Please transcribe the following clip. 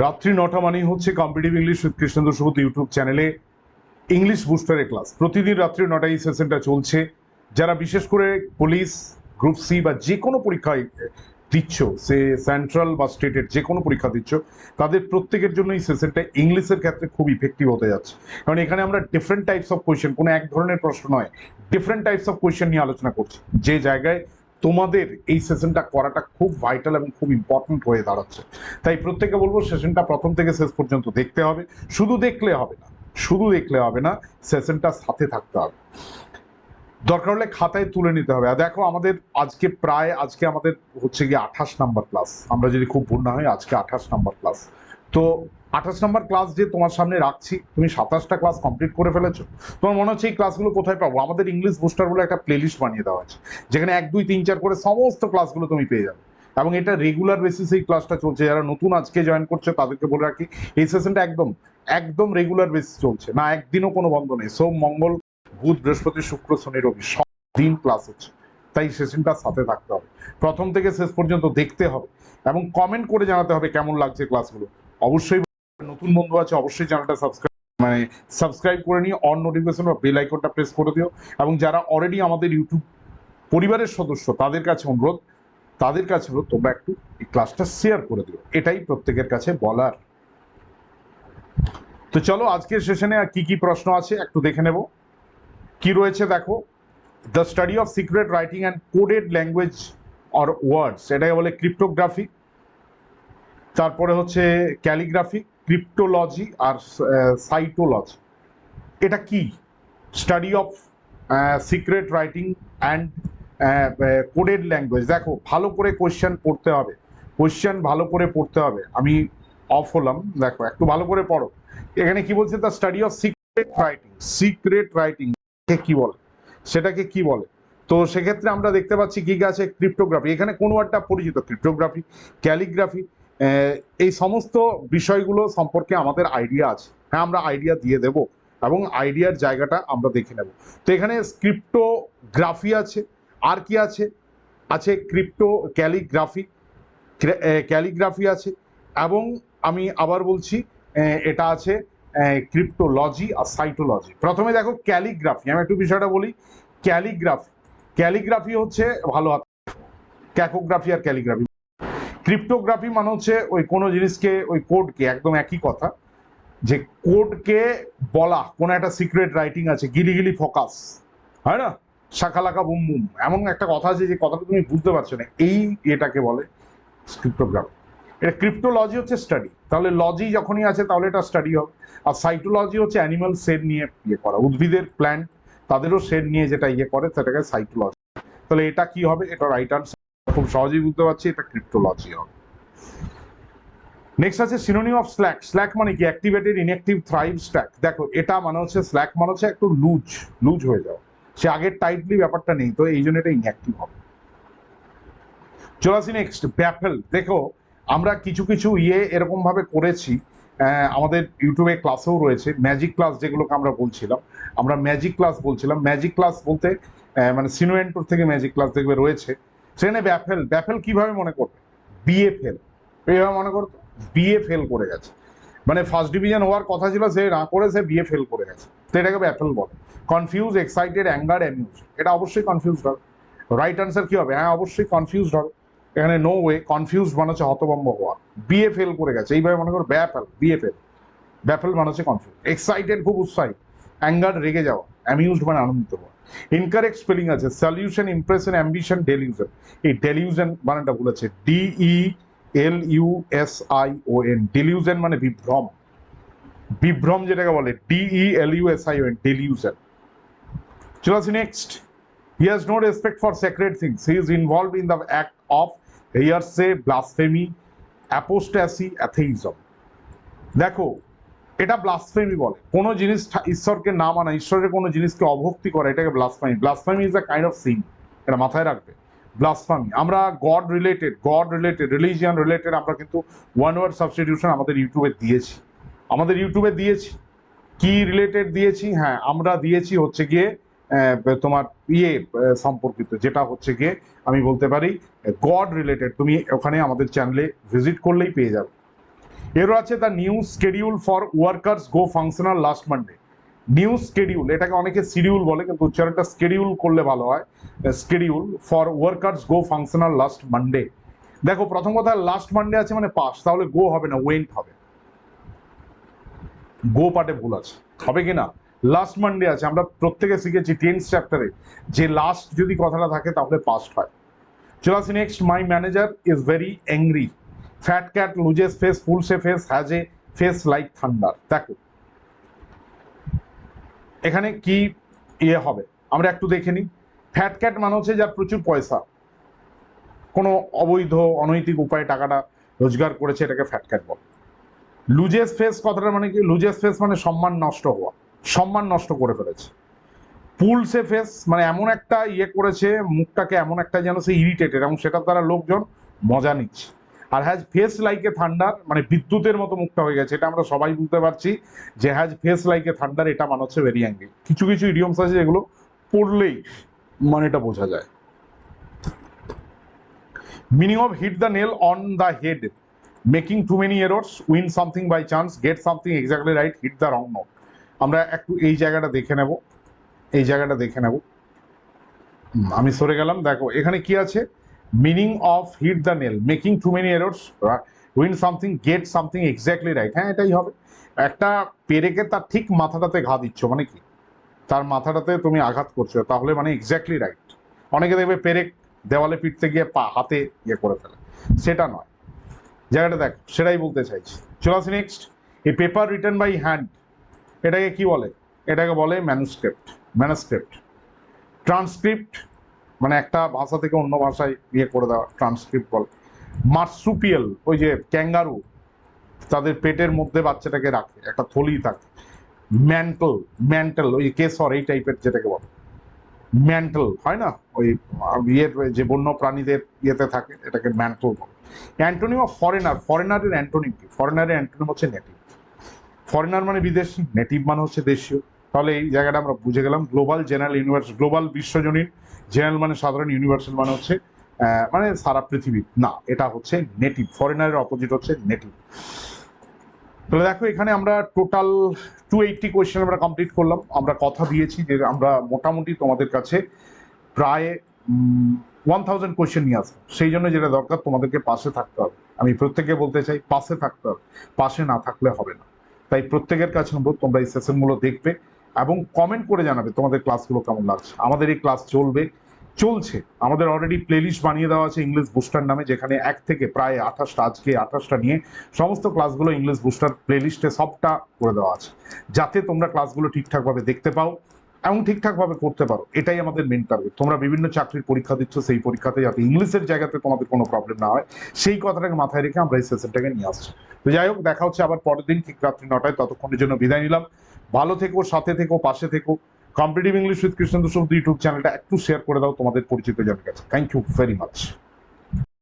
রাত্রি নটা মানেই হচ্ছে competitive English with Krishnendra Subodh YouTube চ্যানেলে ইংলিশ বুস্টারের ক্লাস প্রতিদিন রাত্রি নটায় এই সেশনটা চলছে। যারা বিশেষ করে পুলিশ গ্রুপ সি বা যে কোনো পরীক্ষায় দিচ্ছ, সে সেন্ট্রাল বা স্টেটের যে কোনো পরীক্ষা দিচ্ছ, তাদের প্রত্যেকের জন্য এই সেশনটা ইংলিশের ক্ষেত্রে খুব ইফেক্টিভ হতে যাচ্ছে। কারণ এখানে আমরা ডিফারেন্ট টাইপস অফ কোয়েশ্চেন কোনো এক ধরনের প্রশ্ন নয় ডিফারেন্ট টাইপস অফ কোয়েশ্চেন নিয়ে আলোচনা করছি। যে জায়গায় তোমাদের এই সেশনটা করাটা খুব ভাইটাল এবং খুব ইম্পর্টেন্ট হয়ে দাঁড়াচ্ছে। তাই প্রত্যেকে বলব সেশনটা প্রথম থেকে শেষ পর্যন্ত দেখতে হবে। শুধু দেখলে হবে না, শুধু দেখলে হবে না সেশনটা সাথে থাকতে হবে। দরকার হলে খাতায় তুলে নিতে হবে। আর দেখো আমাদের আজকে প্রায়, আজকে আমাদের হচ্ছে গিয়ে আঠাশ নাম্বার ক্লাস আমরা যদি খুব ভুল না হয়, আজকে আঠাশ নাম্বার ক্লাস তো আঠাশ নাম্বার ক্লাস যে তোমার সামনে রাখছি, তুমি সাতাশটা ক্লাস কমপ্লিট করে ফেলেছো। তোমার মনে হচ্ছে এই ক্লাসগুলো কোথায় পাবো? আমাদের ইংলিশ বুস্টার বলে একটা প্লেলিস্ট বানিয়ে দেওয়া আছে যেখানে এক, দুই, তিন, চার করে সমস্ত ক্লাসগুলো তুমি পেয়ে যাবে। এবং এটা রেগুলার বেসিসে এই ক্লাসটা চলছে। যারা নতুন আজকে জয়েন করছে, তাদেরকে বলে রাখি, এই সেশনটা একদম একদম রেগুলার বেসিস চলছে। না, একদিনও কোনো বন্ধ নেই। সোম, মঙ্গল, বুধ, বৃহস্পতি, শুক্র, শনি, রবি, সব দিন ক্লাস হচ্ছে। তাই সেশনটা সাথে থাকতে হবে। প্রথম থেকে শেষ পর্যন্ত দেখতে হবে এবং কমেন্ট করে জানাতে হবে কেমন লাগছে ক্লাসগুলো অবশ্যই নতুন বন্ধু আছে, অবশ্যই চ্যানেলটা সাবস্ক্রাইব মানে সাবস্ক্রাইব করে নিয়ে অন নোটিফিকেশন বা বেল আইকনটা প্রেস করে দিও। এবং যারা অলরেডি আমাদের ইউটিউব পরিবারের সদস্য, তাদের কাছে অনুরোধ, তাদের কাছে অনুরোধ, তোমরা একটু এই ক্লাসটা শেয়ার করে দিও। এটাই প্রত্যেকের কাছে বলার। তো চলো, আজকের সেশনে কি কি প্রশ্ন আছে একটু দেখে নেব। কি রয়েছে দেখো? The study of secret writing and coded language or words এটাকে বলে ক্রিপ্টোগ্রাফি তারপরে হচ্ছে ক্যালিগ্রাফি ক্রিপ্টোলজি আর সাইটোলজি এটা কি? Study of secret writing and coded language দেখো, ভালো করে কোয়েশ্চেন পড়তে হবে। কোয়েশ্চেন ভালো করে পড়তে হবে। আমি অফ হলাম। দেখো, একটু ভালো করে পড়ো। এখানে কি বলছে? The study of secret writing secret writing কি বলে? সেটাকে কি বলে? তো সেক্ষেত্রে আমরা দেখতে পাচ্ছি কি কি আছে? ক্রিপ্টোগ্রাফি এখানে কোন ওয়ার্ডটা পরিচিত। ক্রিপ্টোগ্রাফি ক্যালিগ্রাফি এই সমস্ত বিষয়গুলো সম্পর্কে আমাদের আইডিয়া আছে। হ্যাঁ আমরা আইডিয়া দিয়ে দেব এবং আইডিয়ার জায়গাটা আমরা দেখে নেব। তো এখানে ক্রিপ্টোগ্রাফি আছে। আর কি আছে? আছে ক্রিপ্টো ক্যালিগ্রাফি ক্যালিগ্রাফি আছে। এবং আমি আবার বলছি এটা আছে ক্রিপ্টোলজি আর সাইটোলজি প্রথমে দেখো ক্যালিগ্রাফি আমি একটু বিষয়টা বলি। ক্যালিগ্রাফি ক্যালিগ্রাফি হচ্ছে ভালো হাত ক্যাকোগ্রাফি আর ক্যালিগ্রাফি ক্রিপ্টোগ্রাফি মানে হচ্ছে ওই কোনো জিনিসকে, ওই কোডকে একদম একই কথা, যে কোডকে বলা, কোনো একটা সিক্রেট রাইটিং আছে গিলি গিলি ফোকাস, হয় না? শাখালাকা বুম বুম, এমন একটা কথা আছে যে কথাটা তুমি বুঝতে পারছ না, এই এটাকে বলে ক্রিপ্টোগ্রাফি এটা ক্রিপ্টোলজি হচ্ছে স্টাডি তাহলে লজি যখনই আছে তাহলে এটা স্টাডি হবে, আর সাইটোলজি হচ্ছে অ্যানিমাল সেল নিয়ে ইয়ে করা, উদ্ভিদের প্ল্যান্ট তাদেরও সেল নিয়ে যেটা ইয়ে করে, সেটাকে সাইটোলজি তাহলে এটা কি হবে? এটা রাইট আনসার খুব সহজেই বুঝতে পারছি, এটা ক্রিপ্টোলজি হবে। নেক্সট আছে সিনোনিম অফ স্ল্যাক স্ল্যাক মানে কি? অ্যাক্টিভেটেড ইনঅ্যাক্টিভ থ্রাইভ স্ট্যাক দেখো, এটা মানে হচ্ছে স্ল্যাক মানে হচ্ছে একটু লুজ লুজ হয়ে যাও সে আগের টাইটলি ব্যাপারটা নেই, তো এই জন্য এটা ইনঅ্যাক্টিভ হবে। চলে আসি নেক্সট ব্যাফেল দেখো, আমরা কিছু কিছু ইয়ে এরকম ভাবে করেছি আমাদের ইউটিউবে ক্লাসেও রয়েছে ম্যাজিক ক্লাস যেগুলোকে আমরা বলছিলাম। আমরা ম্যাজিক ক্লাস বলছিলাম। ম্যাজিক ক্লাস বলতে মানে সিনুয়েন্টোর থেকে ম্যাজিক ক্লাস দেখবে রয়েছে। সেখানে ব্যাফেল ব্যাফেল কীভাবে মনে করবে? বিএ ফেল এইভাবে মনে করতো বিএ ফেল করে গেছে। মানে ফার্স্ট ডিভিশন হওয়ার কথা ছিল, সে না করে সে বিএ ফেল করে গেছে। তো এটাকে ব্যাফেল বলে। কনফিউজ এক্সাইটেড অ্যাঙ্গার অ্যামিউজ এটা অবশ্যই কনফিউজড হবে। রাইট আনসার কি হবে? হ্যাঁ অবশ্যই কনফিউজড হবে। এখানে নো ওয়ে কনফিউজ মানে হচ্ছে হতভম্ব হওয়া। বিএ ফেল করে গেছে। এইভাবে মনে করো ব্যাফেল বিএ ফেল ব্যাফেল মানে হচ্ছে কনফিউজ এক্সাইটেড খুব উৎসাহী। অ্যাঙ্গার রেগে যাওয়া। অ্যামিউজড মানে আনন্দিত হওয়া। ইনকারেক্ট স্পেলিং আছে। সলিউশন ইমপ্রেশন অ্যাম্বিশন ডেলিউশন এই ডেলিউশন মানেটা বলেছে। D E L U S I O N delusion মানে বিভ্রম। বিভ্রম যেটাকে বলে D E L U S I O N delusion চলে আসি next He has no respect for sacred things. He is involved in the act of hearsay, blasphemy, apostasy, atheism. দেখো এটা blasphemy বলে। কোনো জিনিস ঈশ্বরকে না মানা, ঈশ্বরের কোনো জিনিসকে অভক্তি করা, এটাকে blasphemy blasphemy is a kind of sin এটা মাথায় রাখবে। ব্লাসফেমি আমরা God related God related religion related আমরা কিন্তু ওয়ান ওয়ার্ড সাবস্টিটিউশন আমাদের ইউটিউবে দিয়েছি। আমাদের ইউটিউবে দিয়েছি। কি রিলেটেড দিয়েছি? হ্যাঁ আমরা দিয়েছি হচ্ছে গিয়ে তোমার ইয়ে সম্পর্কিত, যেটা হচ্ছে গিয়ে আমি বলতে পারি গড রিলেটেড তুমি ওখানে আমাদের চ্যানেলে ভিজিট করলেই পেয়ে যাবে। এরও আছে the new schedule for workers go functional last Monday new schedule এটাকে অনেকে শিডিউল বলে, কিন্তু উচ্চারণটা স্কেডিউল করলে ভালো হয়। Schedule for workers go functional last Monday দেখো, প্রথম কথা লাস্ট মানডে আছে মানে পাস তাহলে গো হবে না ওয়েন্ট হবে। গো পার্টে ভুল আছে, হবে কি না? লাস্ট মানডে আছে, আমরা প্রত্যেকে শিখেছি টেন্স চ্যাপ্টারে যে লাস্ট যদি কথাটা থাকে, তাহলে পাস্ট হয়। চলে আসি next my manager is very angry fat cat loses face fools face has a face like thunder দেখো। এখানে কি ইয়ে হবে? আমরা একটু দেখে নিই। ফ্যাট ক্যাট মানে হচ্ছে যার প্রচুর পয়সা। কোনো অবৈধ, অনৈতিক উপায়ে টাকাটা রোজগার করেছে এটাকে ফ্যাট ক্যাট বলে। লুজেস ফেস কথাটা মানে কি? লুজেস ফেস মানে সম্মান নষ্ট হওয়া। সম্মান নষ্ট করে ফেলেছে। পুলসে ফেস মানে এমন একটা ইয়ে করেছে, মুখটাকে এমন একটা যেন সে ইরিটেটেড এবং সেটার দ্বারা লোকজন মজা নিচ্ছে। আর হ্যাজ ফেস লাইক থান্ডার মানে বিদ্যুতের মতো মুখটা হয়ে গেছে, এটা আমরা সবাই বুঝতে পারছি যে হ্যাজ ফেস লাইক থান্ডার এটা মানে হচ্ছে ভেরি অ্যাঙ্গি কিছু কিছু ইডিয়মস আছে যেগুলো পড়লেই মানেটা বোঝা যায়। Meaning of hit the nail on the head making too many errors win something by chance get something exactly right hit the wrong note আমরা একটু এই জায়গাটা দেখে নেব, এই জায়গাটা দেখে নেব। আমি সরে গেলাম, দেখো, এখানে কি আছে? Meaning of hit the nail making too many errors win something get something exactly right হ্যাঁ এটাই হবে। একটা পেরেকে তার ঠিক মাথাটাতে ঘা দিচ্ছ মানে কি? তার মাথাটাতে তুমি আঘাত করছ, তাহলে মানে এক্স্যাক্টলি রাইট অনেকে দেখবে পেরেক দেওয়ালে পিটতে গিয়ে পা, হাতে ইয়ে করে ফেলে। সেটা নয়। জায়গাটা দেখ, সেটাই বলতে চাইছি। চলে আসি নেক্সট এই পেপার রিটার্ন বাই হ্যান্ড এটাকে কি বলে? এটাকে বলে ম্যানুস্ক্রিপ্ট ম্যানুস্ক্রিপ্ট ট্রান্সক্রিপ্ট মানে একটা ভাষা থেকে অন্য ভাষায় ইয়ে করে দেওয়া ট্রান্সক্রিপ্ট বলে। মার্সুপিয়াল, ওই যে ক্যাঙ্গারু, তাদের পেটের মধ্যে বাচ্চাটাকে রাখে, একটা থলি থাকে। ম্যান্টল, ম্যান্টেল, ওই কেসর এই টাইপের যেটাকে বলে। ম্যান্টল, হয় না? ওই ইয়ের যে বন্য প্রাণীদের ইয়েতে থাকে, এটাকে ম্যান্টল বলে। অ্যান্টোনিম অফ ফরেনার, ফরেনারের অ্যান্টোনিম কি? ফরেনারের অ্যান্টোনিম হচ্ছে নেটিভ। ফরেনার মানে বিদেশি, নেটিভ মানে হচ্ছে দেশীয়। তাহলে এই জায়গাটা আমরা বুঝে গেলাম। গ্লোবাল জেনারেল ইউনিভার্স, গ্লোবাল বিশ্বজনীন জেনারেল মানে সাধারণ ইউনিভার্সাল মানে হচ্ছে মানে সারা পৃথিবী। না, এটা হচ্ছে নেটিভ ফরেনারের অপোজিট হচ্ছে নেটিভ তাহলে দেখো, এখানে আমরা টোটাল টু এইটটি কোয়েশ্চেন আমরা কমপ্লিট করলাম। আমরা কথা দিয়েছি যে আমরা মোটামুটি তোমাদের কাছে প্রায় ওয়ান থাউজেন্ড কোয়েশ্চেন নিয়ে আসব। সেই জন্য যেটা দরকার, তোমাদেরকে পাশে থাকতে হবে। আমি প্রত্যেকে বলতে চাই, পাশে থাকতে হবে। পাশে না থাকলে হবে না। তাই প্রত্যেকের কাছে অনুরোধ, তোমরা এই সেশনগুলো দেখবে। এবং কমেন্ট করে জানাবে তোমাদের ক্লাসগুলো কেমন লাগছে। আমাদের এই ক্লাস চলবে, চলছে। আমাদের অলরেডি প্লেলিস্ট বানিয়ে দেওয়া আছে ইংলিশ বুস্টার নামে, যেখানে এক থেকে প্রায় আঠাশটা, আজকে আঠাশটা নিয়ে সমস্ত ক্লাসগুলো ইংলিশ বুস্টার প্লেলিস্টে সবটা করে দেওয়া আছে। যাতে তোমরা ক্লাসগুলো ঠিকঠাকভাবে দেখতে পাও এবং ঠিকঠাকভাবে করতে পারো, এটাই আমাদের মেন টার্গেট তোমরা বিভিন্ন চাকরির পরীক্ষা দিচ্ছ, সেই পরীক্ষাতে যাতে ইংলিশের জায়গাতে তোমাদের কোনো প্রবলেম না হয়, সেই কথাটাকে মাথায় রেখে আমরা এই সেশনটাকে নিয়ে আসছি। তো যাই হোক, দেখা হচ্ছে আবার পরের দিন, ঠিক রাত্রি নটায়। ততক্ষণের জন্য বিদায় নিলাম। ভালো থেকো, সাথে থেকো, পাশে থেকো। Competitive English with Krishna YouTube চ্যানেলটা একটু শেয়ার করে দাও, তোমাদের পরিচিত জনের কাছে থ্যাংক ইউ ভেরি মাচ